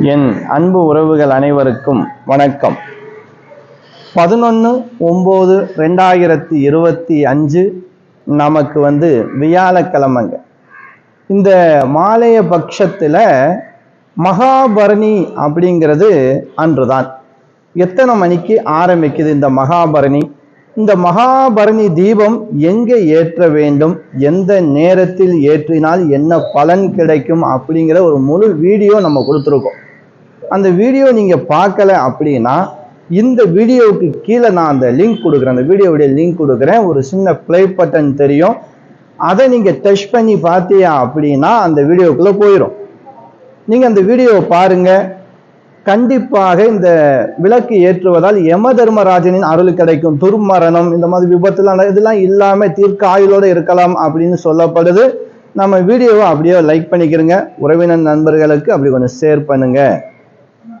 என் அன்பு உறவுகள் அனைவருக்கும் வணக்கம். பதினொன்று ஒம்பது ரெண்டாயிரத்தி இருபத்தி அஞ்சு நமக்கு வந்து வியாழக்கிழமைங்க. இந்த மாலைய பட்சத்தில் மகாபரணி அப்படிங்கிறது அன்றுதான். எத்தனை மணிக்கு ஆரம்பிக்குது இந்த மகாபரணி? இந்த மகாபரணி தீபம் எங்கே ஏற்ற வேண்டும்? எந்த நேரத்தில் ஏற்றினால் என்ன பலன் கிடைக்கும்? அப்படிங்கிற ஒரு முழு வீடியோ நம்ம கொடுத்துருக்கோம். அந்த வீடியோ நீங்கள் பார்க்கல அப்படின்னா இந்த வீடியோவுக்கு கீழே நான் அந்த லிங்க் கொடுக்குறேன். அந்த வீடியோவுடைய லிங்க் கொடுக்குறேன். ஒரு சின்ன ப்ளே பட்டன் தெரியும். அதை நீங்கள் டச் பண்ணி பார்த்தீங்க அப்படின்னா அந்த வீடியோக்குள்ளே போயிடும் நீங்கள் அந்த வீடியோவை பாருங்கள் கண்டிப்பாக இந்த விளக்கு ஏற்றுவதால் யம தர்மராஜனின் அருள் கிடைக்கும். துர்மரணம் இந்த மாதிரி விபத்துலாம் இதெல்லாம் இல்லாமல் தீர்க்க ஆயுளோடு இருக்கலாம் அப்படின்னு சொல்லப்படுது. நம்ம வீடியோவை அப்படியே லைக் பண்ணிக்கிறங்க உறவினர் நண்பர்களுக்கு அப்படி கொஞ்சம் ஷேர் பண்ணுங்கள்